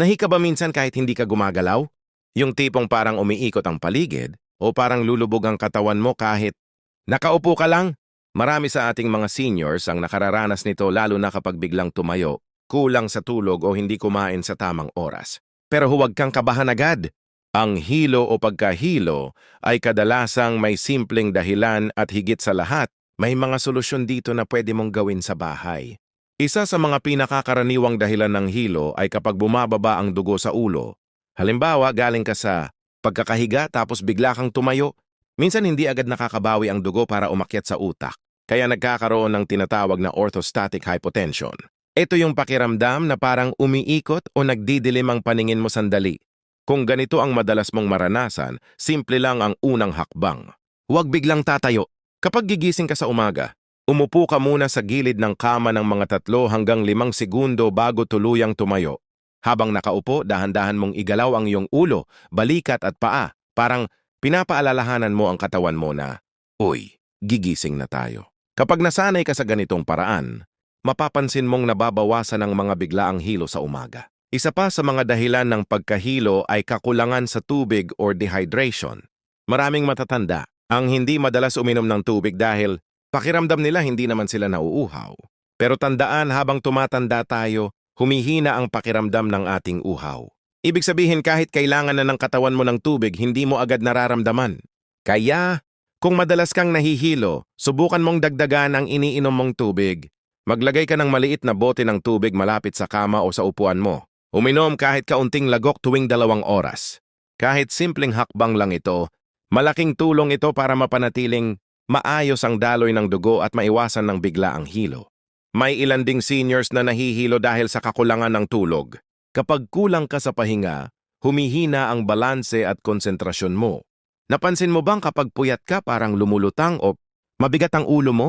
Nahi ka ba minsan kahit hindi ka gumagalaw? Yung tipong parang umiikot ang paligid o parang lulubog ang katawan mo kahit nakaupo ka lang? Marami sa ating mga seniors ang nakararanas nito lalo na kapag biglang tumayo, kulang sa tulog o hindi kumain sa tamang oras. Pero huwag kang kabahan agad. Ang hilo o pagkahilo ay kadalasang may simpleng dahilan at higit sa lahat, may mga solusyon dito na pwede mong gawin sa bahay. Isa sa mga pinakakaraniwang dahilan ng hilo ay kapag bumababa ang dugo sa ulo. Halimbawa, galing ka sa pagkakahiga tapos bigla kang tumayo, minsan hindi agad nakakabawi ang dugo para umakyat sa utak. Kaya nagkakaroon ng tinatawag na orthostatic hypotension. Ito yung pakiramdam na parang umiikot o nagdidilim ang paningin mo sandali. Kung ganito ang madalas mong maranasan, simple lang ang unang hakbang. Huwag biglang tatayo. Kapag gigising ka sa umaga, umupo ka muna sa gilid ng kama ng mga tatlo hanggang limang segundo bago tuluyang tumayo. Habang nakaupo, dahan-dahan mong igalaw ang iyong ulo, balikat at paa. Parang pinapaalalahanan mo ang katawan mo na, Uy, gigising na tayo. Kapag nasanay ka sa ganitong paraan, mapapansin mong nababawasan ang mga biglaang hilo sa umaga. Isa pa sa mga dahilan ng pagkahilo ay kakulangan sa tubig or dehydration. Maraming matatanda ang hindi madalas uminom ng tubig dahil pakiramdam nila hindi naman sila nauuhaw. Pero tandaan habang tumatanda tayo, humihina ang pakiramdam ng ating uhaw. Ibig sabihin kahit kailangan na ng katawan mo ng tubig, hindi mo agad nararamdaman. Kaya, kung madalas kang nahihilo, subukan mong dagdagan ang iniinom mong tubig. Maglagay ka ng maliit na bote ng tubig malapit sa kama o sa upuan mo. Uminom kahit kaunting lagok tuwing dalawang oras. Kahit simpleng hakbang lang ito, malaking tulong ito para mapanatiling maayos ang daloy ng dugo at maiwasan ng bigla ang hilo. May ilan ding seniors na nahihilo dahil sa kakulangan ng tulog. Kapag kulang ka sa pahinga, humihina ang balanse at konsentrasyon mo. Napansin mo bang kapag puyat ka parang lumulutang o mabigat ang ulo mo?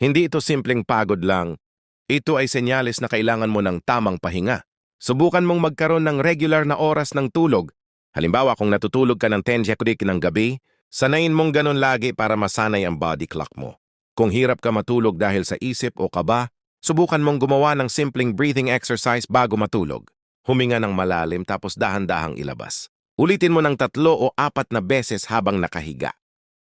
Hindi ito simpleng pagod lang. Ito ay senyales na kailangan mo ng tamang pahinga. Subukan mong magkaroon ng regular na oras ng tulog. Halimbawa kung natutulog ka ng 10 yakudik ng gabi, sanayin mong ganun lagi para masanay ang body clock mo. Kung hirap ka matulog dahil sa isip o kaba, subukan mong gumawa ng simpleng breathing exercise bago matulog. Huminga ng malalim tapos dahan-dahang ilabas. Ulitin mo ng tatlo o apat na beses habang nakahiga.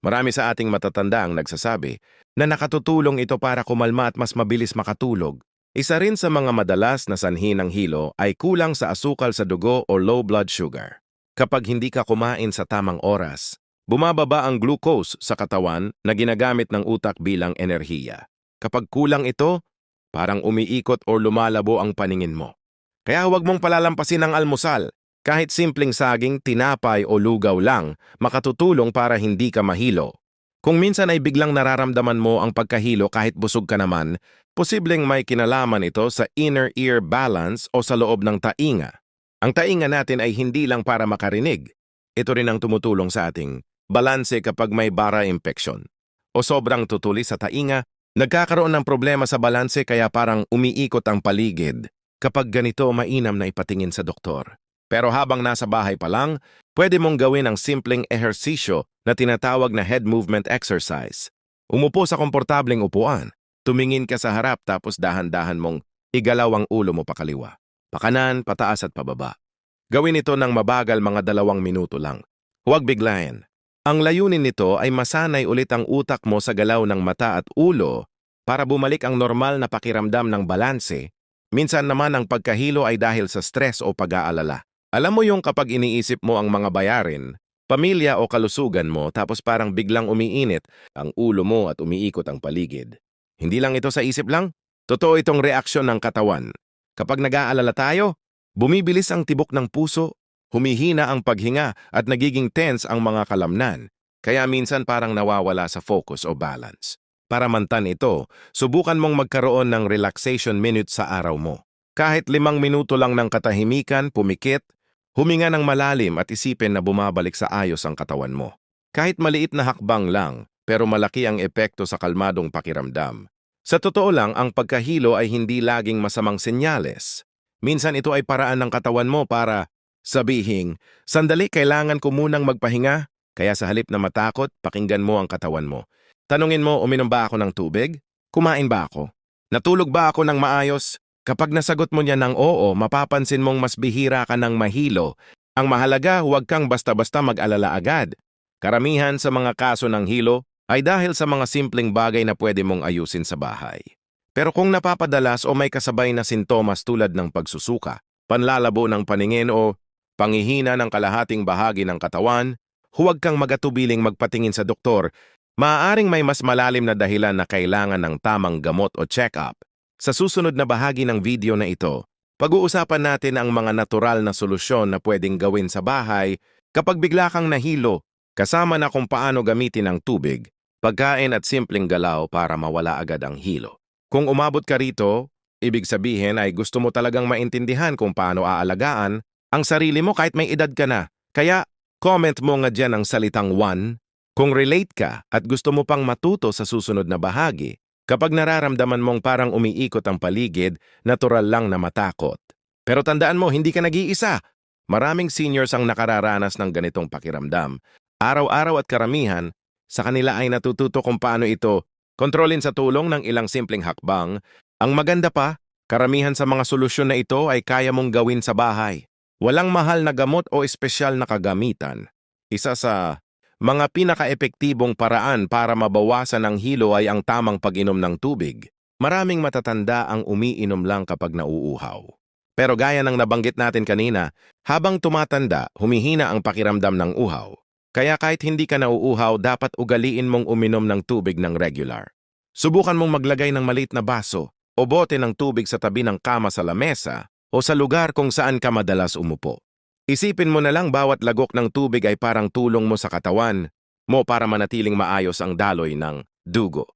Marami sa ating matatanda ang nagsasabi na nakatutulong ito para kumalma at mas mabilis makatulog. Isa rin sa mga madalas na sanhi ng hilo ay kulang sa asukal sa dugo o low blood sugar. Kapag hindi ka kumain sa tamang oras, bumababa ang glucose sa katawan na ginagamit ng utak bilang enerhiya. Kapag kulang ito, parang umiikot o lumalabo ang paningin mo. Kaya huwag mong palalampasin ang almusal. Kahit simpleng saging, tinapay o lugaw lang, makatutulong para hindi ka mahilo. Kung minsan ay biglang nararamdaman mo ang pagkahilo kahit busog ka naman, posibleng may kinalaman ito sa inner ear balance o sa loob ng tainga. Ang tainga natin ay hindi lang para makarinig. Ito rin ang tumutulong sa ating balanse kapag may bara infection. O sobrang tutuli sa tainga, nagkakaroon ng problema sa balanse kaya parang umiikot ang paligid. Kapag ganito, mainam na ipatingin sa doktor. Pero habang nasa bahay pa lang, pwede mong gawin ang simpleng ehersisyo na tinatawag na head movement exercise. Umupo sa komportableng upuan, tumingin ka sa harap tapos dahan-dahan mong igalaw ang ulo mo pakaliwa. Pakanan, pataas at pababa. Gawin ito ng mabagal mga dalawang minuto lang. Huwag biglayin. Ang layunin nito ay masanay ulit ang utak mo sa galaw ng mata at ulo para bumalik ang normal na pakiramdam ng balanse Minsan naman ang pagkahilo ay dahil sa stress o pag-aalala. Alam mo yung kapag iniisip mo ang mga bayarin, pamilya o kalusugan mo tapos parang biglang umiinit ang ulo mo at umiikot ang paligid. Hindi lang ito sa isip lang, totoo itong reaksyon ng katawan. Kapag nag-aalala tayo, bumibilis ang tibok ng puso, humihina ang paghinga at nagiging tense ang mga kalamnan. Kaya minsan parang nawawala sa focus o balance. Para mantan ito, subukan mong magkaroon ng relaxation minute sa araw mo. Kahit limang minuto lang ng katahimikan, pumikit, huminga ng malalim at isipin na bumabalik sa ayos ang katawan mo. Kahit maliit na hakbang lang, pero malaki ang epekto sa kalmadong pakiramdam. Sa totoo lang, ang pagkahilo ay hindi laging masamang senyales. Minsan ito ay paraan ng katawan mo para sabihing, sandali kailangan ko munang magpahinga, kaya sa halip na matakot, pakinggan mo ang katawan mo. Tanungin mo, uminom ba ako ng tubig? Kumain ba ako? Natulog ba ako ng maayos? Kapag nasagot mo niya ng oo, mapapansin mong mas bihira ka ng mahilo. Ang mahalaga, huwag kang basta-basta mag-alala agad. Karamihan sa mga kaso ng hilo ay dahil sa mga simpleng bagay na pwede mong ayusin sa bahay. Pero kung napapadalas o may kasabay na sintomas tulad ng pagsusuka, panlalabo ng paningin o pangihina ng kalahating bahagi ng katawan, huwag kang magatubiling magpatingin sa doktor. Maaaring may mas malalim na dahilan na kailangan ng tamang gamot o check-up. Sa susunod na bahagi ng video na ito, pag-uusapan natin ang mga natural na solusyon na pwedeng gawin sa bahay kapag bigla kang nahilo, kasama na kung paano gamitin ang tubig, pagkain at simpleng galaw para mawala agad ang hilo. Kung umabot ka rito, ibig sabihin ay gusto mo talagang maintindihan kung paano aalagaan ang sarili mo kahit may edad ka na. Kaya, comment mo nga dyan ang salitang one kung relate ka at gusto mo pang matuto sa susunod na bahagi. Kapag nararamdaman mong parang umiikot ang paligid, natural lang na matakot. Pero tandaan mo, hindi ka nag-iisa. Maraming seniors ang nakararanas ng ganitong pakiramdam. Araw-araw at karamihan, sa kanila ay natututo kung paano ito kontrolin sa tulong ng ilang simpleng hakbang. Ang maganda pa, karamihan sa mga solusyon na ito ay kaya mong gawin sa bahay. Walang mahal na gamot o espesyal na kagamitan. Isa sa mga pinaka-epektibong paraan para mabawasan ang hilo ay ang tamang pag-inom ng tubig. Maraming matatanda ang umiinom lang kapag nauuhaw. Pero gaya ng nabanggit natin kanina, habang tumatanda, humihina ang pakiramdam ng uhaw. Kaya kahit hindi ka nauuhaw, dapat ugaliin mong uminom ng tubig ng regular. Subukan mong maglagay ng maliit na baso o bote ng tubig sa tabi ng kama sa lamesa o sa lugar kung saan ka madalas umupo. Isipin mo na lang bawat lagok ng tubig ay parang tulong mo sa katawan mo para manatiling maayos ang daloy ng dugo.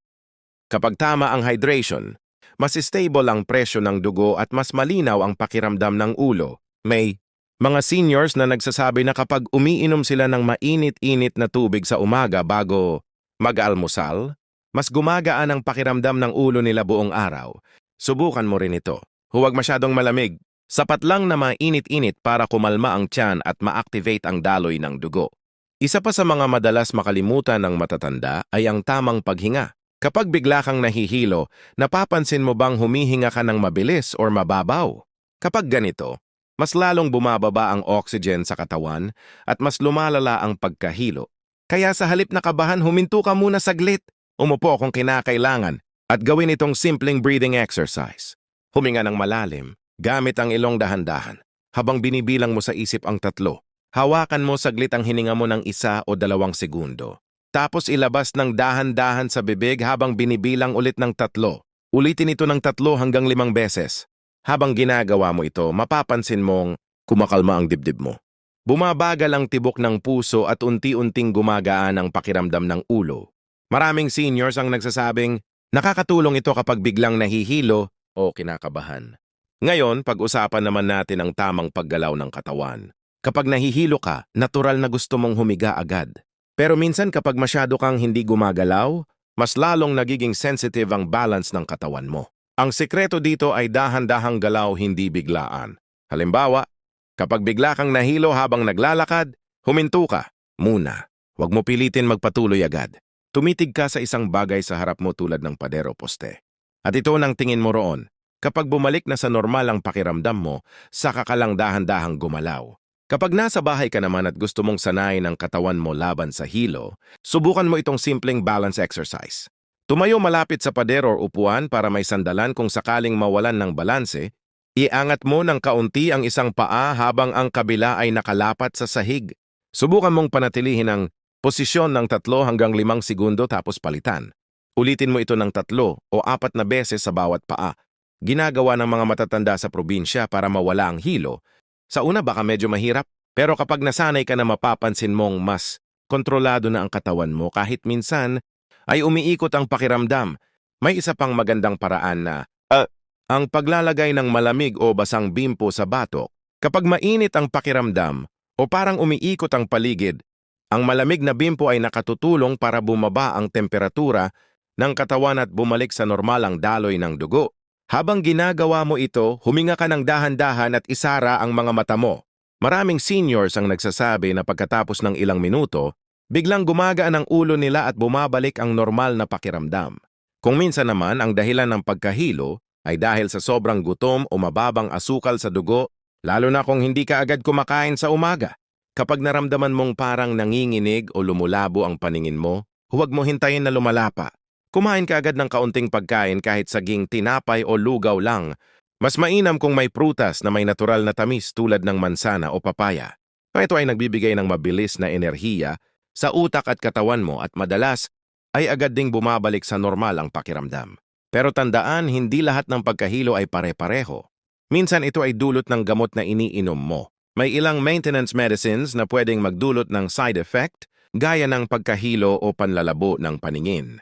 Kapag tama ang hydration, mas stable ang presyo ng dugo at mas malinaw ang pakiramdam ng ulo. May mga seniors na nagsasabi na kapag umiinom sila ng mainit-init na tubig sa umaga bago mag-almusal, mas gumagaan ang pakiramdam ng ulo nila buong araw. Subukan mo rin ito. Huwag masyadong malamig Sapat lang na mainit-init para kumalma ang tiyan at ma-activate ang daloy ng dugo. Isa pa sa mga madalas makalimutan ng matatanda ay ang tamang paghinga. Kapag bigla kang nahihilo, napapansin mo bang humihinga ka ng mabilis or mababaw? Kapag ganito, mas lalong bumababa ang oxygen sa katawan at mas lumalala ang pagkahilo. Kaya sa halip na kabahan, huminto ka muna saglit, umupo kung kinakailangan, at gawin itong simpleng breathing exercise. Huminga ng malalim, Gamit ang ilong dahan-dahan. Habang binibilang mo sa isip ang tatlo, hawakan mo saglit ang hininga mo ng isa o dalawang segundo. Tapos ilabas ng dahan-dahan sa bibig habang binibilang ulit ng tatlo. Ulitin ito ng tatlo hanggang limang beses. Habang ginagawa mo ito, mapapansin mong kumakalma ang dibdib mo. Bumabagal ang tibok ng puso at unti-unting gumagaan ang pakiramdam ng ulo. Maraming seniors ang nagsasabing, nakakatulong ito kapag biglang nahihilo o kinakabahan. Ngayon, pag-usapan naman natin ang tamang paggalaw ng katawan. Kapag nahihilo ka, natural na gusto mong humiga agad. Pero minsan kapag masyado kang hindi gumagalaw, mas lalong nagiging sensitive ang balance ng katawan mo. Ang sikreto dito ay dahan-dahang galaw hindi biglaan. Halimbawa, kapag bigla kang nahilo habang naglalakad, huminto ka muna. Huwag mo pilitin magpatuloy agad. Tumitig ka sa isang bagay sa harap mo tulad ng padero poste. At ito nang tingin mo roon, Kapag bumalik na sa normal ang pakiramdam mo, saka ka lang dahan-dahang gumalaw. Kapag nasa bahay ka naman at gusto mong sanayin ang katawan mo laban sa hilo, subukan mo itong simpleng balance exercise. Tumayo malapit sa pader o upuan para may sandalan kung sakaling mawalan ng balanse, iangat mo ng kaunti ang isang paa habang ang kabila ay nakalapat sa sahig. Subukan mong panatilihin ang posisyon ng tatlo hanggang limang segundo tapos palitan. Ulitin mo ito ng tatlo o apat na beses sa bawat paa. Ginagawa ng mga matatanda sa probinsya para mawala ang hilo, sa una baka medyo mahirap, pero kapag nasanay ka na mapapansin mong mas kontrolado na ang katawan mo kahit minsan ay umiikot ang pakiramdam, may isa pang magandang paraan na uh, ang paglalagay ng malamig o basang bimpo sa batok. Kapag mainit ang pakiramdam o parang umiikot ang paligid, ang malamig na bimpo ay nakatutulong para bumaba ang temperatura ng katawan at bumalik sa normal ang daloy ng dugo. Habang ginagawa mo ito, huminga ka ng dahan-dahan at isara ang mga mata mo. Maraming seniors ang nagsasabi na pagkatapos ng ilang minuto, biglang gumagaan ang ulo nila at bumabalik ang normal na pakiramdam. Kung minsan naman ang dahilan ng pagkahilo ay dahil sa sobrang gutom o mababang asukal sa dugo, lalo na kung hindi ka agad kumakain sa umaga. Kapag naramdaman mong parang nanginginig o lumulabo ang paningin mo, huwag mo hintayin na lumalapa. Kumain ka agad ng kaunting pagkain kahit saging tinapay o lugaw lang. Mas mainam kung may prutas na may natural na tamis tulad ng mansana o papaya. Ito ay nagbibigay ng mabilis na enerhiya sa utak at katawan mo at madalas ay agad ding bumabalik sa normal ang pakiramdam. Pero tandaan, hindi lahat ng pagkahilo ay pare-pareho. Minsan ito ay dulot ng gamot na iniinom mo. May ilang maintenance medicines na pwedeng magdulot ng side effect gaya ng pagkahilo o panlalabo ng paningin.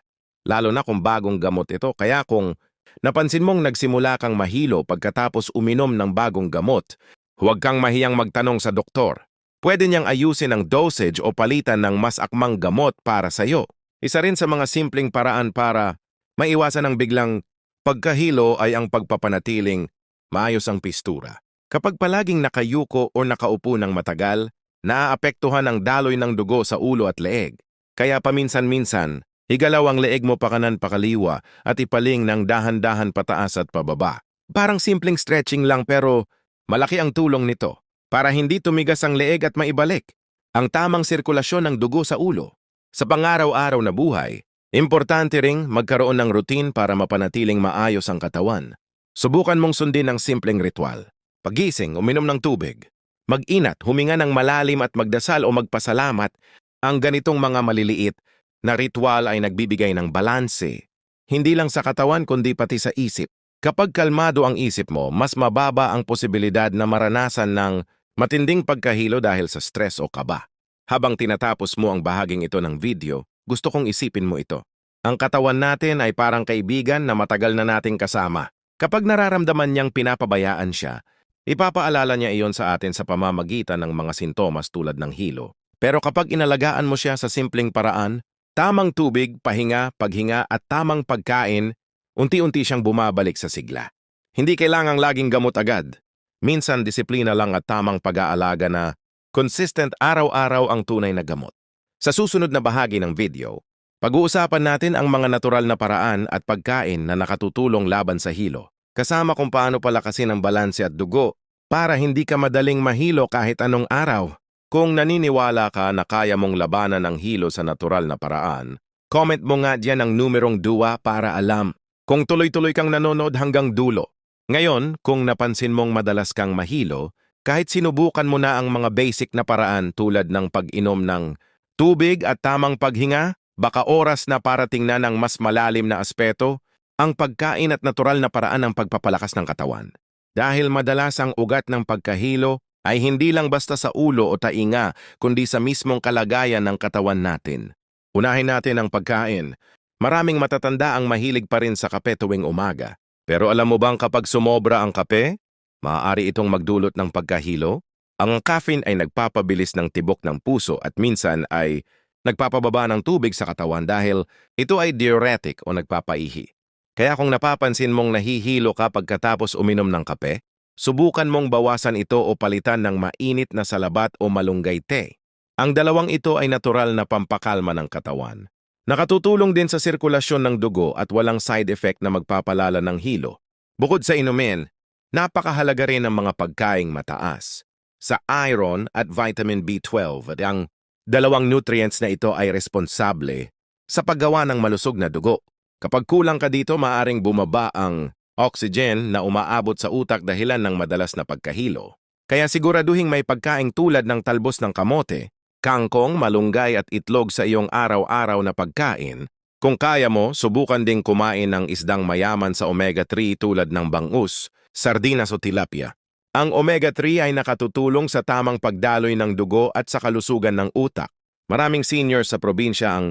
Lalo na kung bagong gamot ito, kaya kung napansin mong nagsimula kang mahilo pagkatapos uminom ng bagong gamot, huwag kang mahiyang magtanong sa doktor. Pwede niyang ayusin ang dosage o palitan ng mas akmang gamot para sa iyo. Isa rin sa mga simpleng paraan para maiwasan ang biglang pagkahilo ay ang pagpapanatiling maayos ang pistura. Kapag palaging nakayuko o nakaupo ng matagal, naaapektuhan ang daloy ng dugo sa ulo at leeg. Kaya paminsan-minsan, igalaw ang leeg mo pakanan pakaliwa at ipaling ng dahan-dahan pataas at pababa. Parang simpleng stretching lang pero malaki ang tulong nito para hindi tumigas ang leeg at maibalik ang tamang sirkulasyon ng dugo sa ulo. Sa pangaraw-araw na buhay, importante ring magkaroon ng routine para mapanatiling maayos ang katawan. Subukan mong sundin ang simpleng ritual. Pagising, uminom ng tubig. Mag-inat, huminga ng malalim at magdasal o magpasalamat. Ang ganitong mga maliliit na ritual ay nagbibigay ng balanse. Hindi lang sa katawan kundi pati sa isip. Kapag kalmado ang isip mo, mas mababa ang posibilidad na maranasan ng matinding pagkahilo dahil sa stress o kaba. Habang tinatapos mo ang bahaging ito ng video, gusto kong isipin mo ito. Ang katawan natin ay parang kaibigan na matagal na nating kasama. Kapag nararamdaman niyang pinapabayaan siya, ipapaalala niya iyon sa atin sa pamamagitan ng mga sintomas tulad ng hilo. Pero kapag inalagaan mo siya sa simpleng paraan, tamang tubig, pahinga, paghinga at tamang pagkain, unti-unti siyang bumabalik sa sigla. Hindi kailangang laging gamot agad. Minsan disiplina lang at tamang pag-aalaga na consistent araw-araw ang tunay na gamot. Sa susunod na bahagi ng video, pag-uusapan natin ang mga natural na paraan at pagkain na nakatutulong laban sa hilo, kasama kung paano palakasin ang balanse at dugo para hindi ka madaling mahilo kahit anong araw. Kung naniniwala ka na kaya mong labanan ang hilo sa natural na paraan, comment mo nga dyan ang numerong duwa para alam kung tuloy-tuloy kang nanonood hanggang dulo. Ngayon, kung napansin mong madalas kang mahilo, kahit sinubukan mo na ang mga basic na paraan tulad ng pag-inom ng tubig at tamang paghinga, baka oras na para tingnan ang mas malalim na aspeto, ang pagkain at natural na paraan ng pagpapalakas ng katawan. Dahil madalas ang ugat ng pagkahilo ay hindi lang basta sa ulo o tainga, kundi sa mismong kalagayan ng katawan natin. Unahin natin ang pagkain. Maraming matatanda ang mahilig pa rin sa kape tuwing umaga. Pero alam mo bang kapag sumobra ang kape, maaari itong magdulot ng pagkahilo. Ang caffeine ay nagpapabilis ng tibok ng puso at minsan ay nagpapababa ng tubig sa katawan dahil ito ay diuretic o nagpapaihi. Kaya kung napapansin mong nahihilo ka pagkatapos uminom ng kape, subukan mong bawasan ito o palitan ng mainit na salabat o malunggay te. Ang dalawang ito ay natural na pampakalma ng katawan. Nakatutulong din sa sirkulasyon ng dugo at walang side effect na magpapalala ng hilo. Bukod sa inumin, Napakahalaga rin ang mga pagkaing mataas. Sa iron at vitamin B12 at ang dalawang nutrients na ito ay responsable sa paggawa ng malusog na dugo. Kapag kulang ka dito, maaring bumaba ang oxygen na umaabot sa utak dahilan ng madalas na pagkahilo. Kaya siguraduhin may pagkaing tulad ng talbos ng kamote, kangkong, malunggay at itlog sa iyong araw-araw na pagkain. Kung kaya mo, subukan ding kumain ng isdang mayaman sa omega-3 tulad ng bangus, sardinas o tilapia. Ang omega-3 ay nakatutulong sa tamang pagdaloy ng dugo at sa kalusugan ng utak. Maraming seniors sa probinsya ang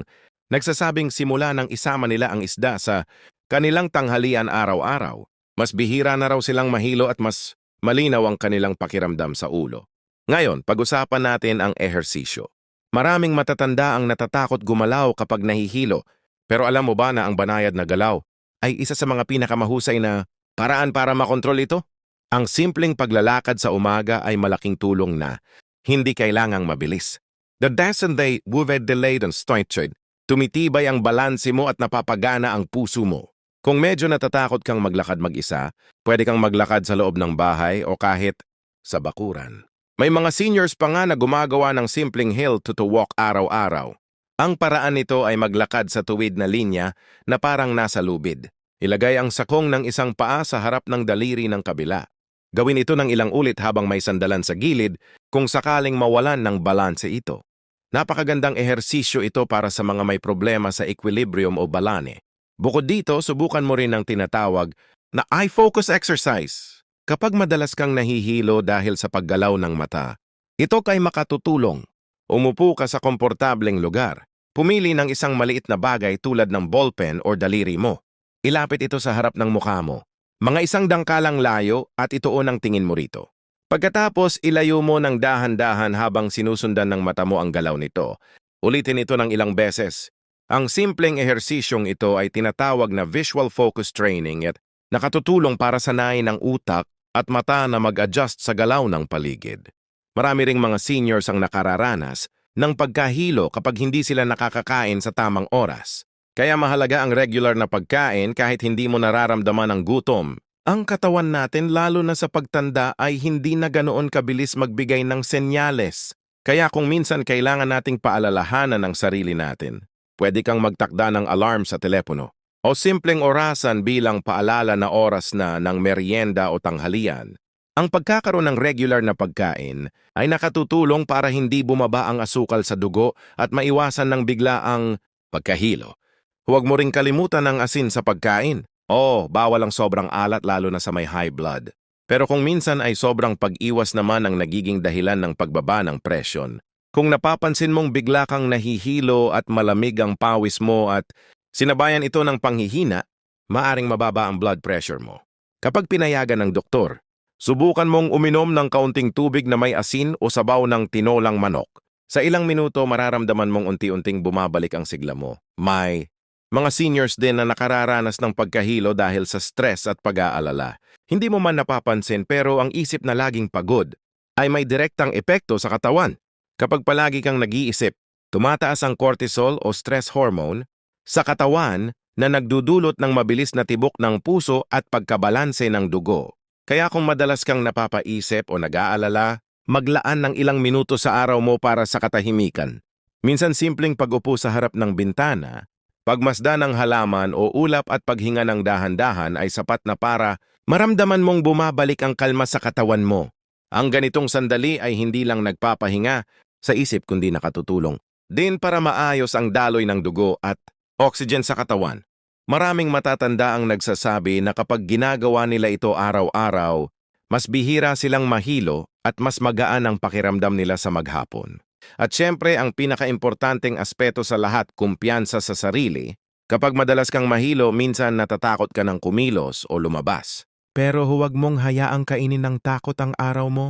nagsasabing simula ng isama nila ang isda sa kanilang tanghalian araw-araw. Mas bihira na raw silang mahilo at mas malinaw ang kanilang pakiramdam sa ulo. Ngayon, pag-usapan natin ang ehersisyo. Maraming matatanda ang natatakot gumalaw kapag nahihilo, pero alam mo ba na ang banayad na galaw ay isa sa mga pinakamahusay na Paraan para makontrol ito? Ang simpleng paglalakad sa umaga ay malaking tulong na hindi kailangang mabilis. The they move delayed and structured, tumitibay ang balanse mo at napapagana ang puso mo. Kung medyo natatakot kang maglakad mag-isa, pwede kang maglakad sa loob ng bahay o kahit sa bakuran. May mga seniors pa nga na gumagawa ng simpleng hill to to walk araw-araw. Ang paraan nito ay maglakad sa tuwid na linya na parang nasa lubid. Ilagay ang sakong ng isang paa sa harap ng daliri ng kabila. Gawin ito ng ilang ulit habang may sandalan sa gilid kung sakaling mawalan ng balanse ito. Napakagandang ehersisyo ito para sa mga may problema sa equilibrium o balane. Bukod dito, subukan mo rin ang tinatawag na eye focus exercise. Kapag madalas kang nahihilo dahil sa paggalaw ng mata, ito kay makatutulong. Umupo ka sa komportableng lugar. Pumili ng isang maliit na bagay tulad ng ballpen or daliri mo. Ilapit ito sa harap ng mukha mo. Mga isang dangkalang layo at ituon ang tingin mo rito. Pagkatapos, ilayo mo ng dahan-dahan habang sinusundan ng mata mo ang galaw nito. Ulitin ito ng ilang beses. Ang simpleng ehersisyong ito ay tinatawag na visual focus training at nakatutulong para sanayin ang utak at mata na mag-adjust sa galaw ng paligid. Marami ring mga seniors ang nakararanas ng pagkahilo kapag hindi sila nakakakain sa tamang oras. Kaya mahalaga ang regular na pagkain kahit hindi mo nararamdaman ang gutom. Ang katawan natin lalo na sa pagtanda ay hindi na ganoon kabilis magbigay ng senyales. Kaya kung minsan kailangan nating paalalahanan ang sarili natin, pwede kang magtakda ng alarm sa telepono o simpleng orasan bilang paalala na oras na ng merienda o tanghalian. Ang pagkakaroon ng regular na pagkain ay nakatutulong para hindi bumaba ang asukal sa dugo at maiwasan ng bigla ang pagkahilo. Huwag mo ring kalimutan ang asin sa pagkain. Oo, bawal ang sobrang alat lalo na sa may high blood. Pero kung minsan ay sobrang pag-iwas naman ang nagiging dahilan ng pagbaba ng presyon. Kung napapansin mong bigla kang nahihilo at malamig ang pawis mo at sinabayan ito ng panghihina, maaring mababa ang blood pressure mo. Kapag pinayagan ng doktor, subukan mong uminom ng kaunting tubig na may asin o sabaw ng tinolang manok. Sa ilang minuto, mararamdaman mong unti-unting bumabalik ang sigla mo. May mga seniors din na nakararanas ng pagkahilo dahil sa stress at pag-aalala. Hindi mo man napapansin pero ang isip na laging pagod ay may direktang epekto sa katawan. Kapag palagi kang nag-iisip, tumataas ang cortisol o stress hormone sa katawan na nagdudulot ng mabilis na tibok ng puso at pagkabalanse ng dugo. Kaya kung madalas kang napapaisip o nag-aalala, maglaan ng ilang minuto sa araw mo para sa katahimikan. Minsan simpleng pag-upo sa harap ng bintana Pagmasdan ng halaman o ulap at paghinga ng dahan-dahan ay sapat na para maramdaman mong bumabalik ang kalma sa katawan mo. Ang ganitong sandali ay hindi lang nagpapahinga sa isip kundi nakatutulong din para maayos ang daloy ng dugo at oxygen sa katawan. Maraming matatanda ang nagsasabi na kapag ginagawa nila ito araw-araw, mas bihira silang mahilo at mas magaan ang pakiramdam nila sa maghapon. At syempre, ang pinakaimportanteng aspeto sa lahat, kumpiyansa sa sarili. Kapag madalas kang mahilo, minsan natatakot ka ng kumilos o lumabas. Pero huwag mong hayaang kainin ng takot ang araw mo.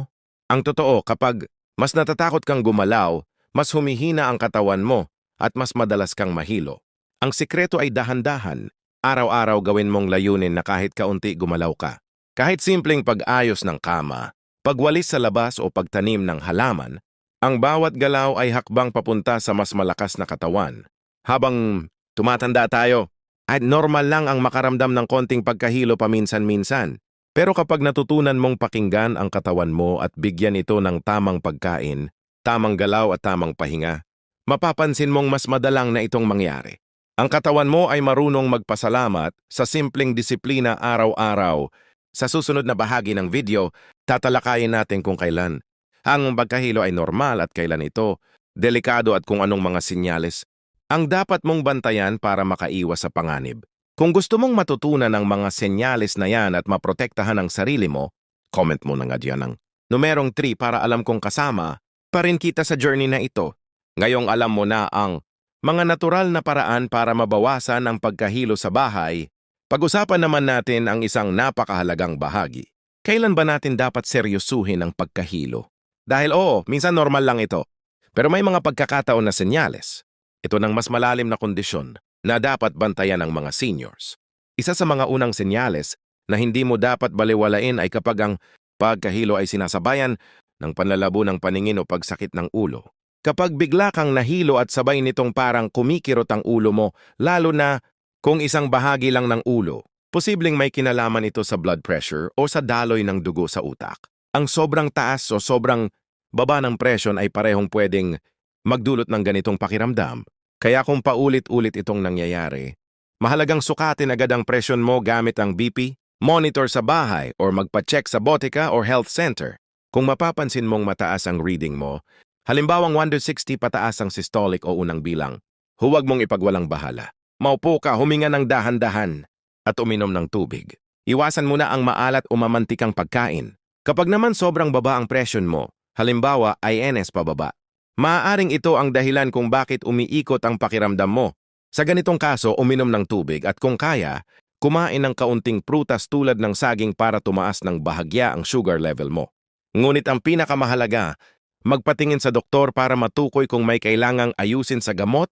Ang totoo, kapag mas natatakot kang gumalaw, mas humihina ang katawan mo at mas madalas kang mahilo. Ang sikreto ay dahan-dahan. Araw-araw gawin mong layunin na kahit kaunti gumalaw ka. Kahit simpleng pag-ayos ng kama, pagwalis sa labas o pagtanim ng halaman, ang bawat galaw ay hakbang papunta sa mas malakas na katawan. Habang tumatanda tayo, at normal lang ang makaramdam ng konting pagkahilo paminsan-minsan. Pero kapag natutunan mong pakinggan ang katawan mo at bigyan ito ng tamang pagkain, tamang galaw at tamang pahinga, mapapansin mong mas madalang na itong mangyari. Ang katawan mo ay marunong magpasalamat sa simpleng disiplina araw-araw. Sa susunod na bahagi ng video, tatalakayin natin kung kailan ang pagkahilo ay normal at kailan ito, delikado at kung anong mga sinyales ang dapat mong bantayan para makaiwas sa panganib. Kung gusto mong matutunan ang mga senyales na yan at maprotektahan ang sarili mo, comment mo na nga dyan ng numerong 3 para alam kong kasama pa rin kita sa journey na ito. Ngayong alam mo na ang mga natural na paraan para mabawasan ang pagkahilo sa bahay, pag-usapan naman natin ang isang napakahalagang bahagi. Kailan ba natin dapat seryosuhin ang pagkahilo? Dahil oo, minsan normal lang ito. Pero may mga pagkakataon na senyales. Ito ng mas malalim na kondisyon na dapat bantayan ng mga seniors. Isa sa mga unang senyales na hindi mo dapat baliwalain ay kapag ang pagkahilo ay sinasabayan ng panlalabo ng paningin o pagsakit ng ulo. Kapag bigla kang nahilo at sabay nitong parang kumikirot ang ulo mo, lalo na Kung isang bahagi lang ng ulo, posibleng may kinalaman ito sa blood pressure o sa daloy ng dugo sa utak. Ang sobrang taas o sobrang baba ng presyon ay parehong pwedeng magdulot ng ganitong pakiramdam. Kaya kung paulit-ulit itong nangyayari, mahalagang sukatin agad ang presyon mo gamit ang BP, monitor sa bahay or magpa-check sa botika or health center. Kung mapapansin mong mataas ang reading mo, halimbawang 160 pataas ang systolic o unang bilang, huwag mong ipagwalang bahala. Maupo ka, huminga ng dahan-dahan at uminom ng tubig. Iwasan muna ang maalat o mamantikang pagkain. Kapag naman sobrang baba ang presyon mo, halimbawa INS pababa, maaaring ito ang dahilan kung bakit umiikot ang pakiramdam mo. Sa ganitong kaso, uminom ng tubig at kung kaya, kumain ng kaunting prutas tulad ng saging para tumaas ng bahagya ang sugar level mo. Ngunit ang pinakamahalaga, magpatingin sa doktor para matukoy kung may kailangang ayusin sa gamot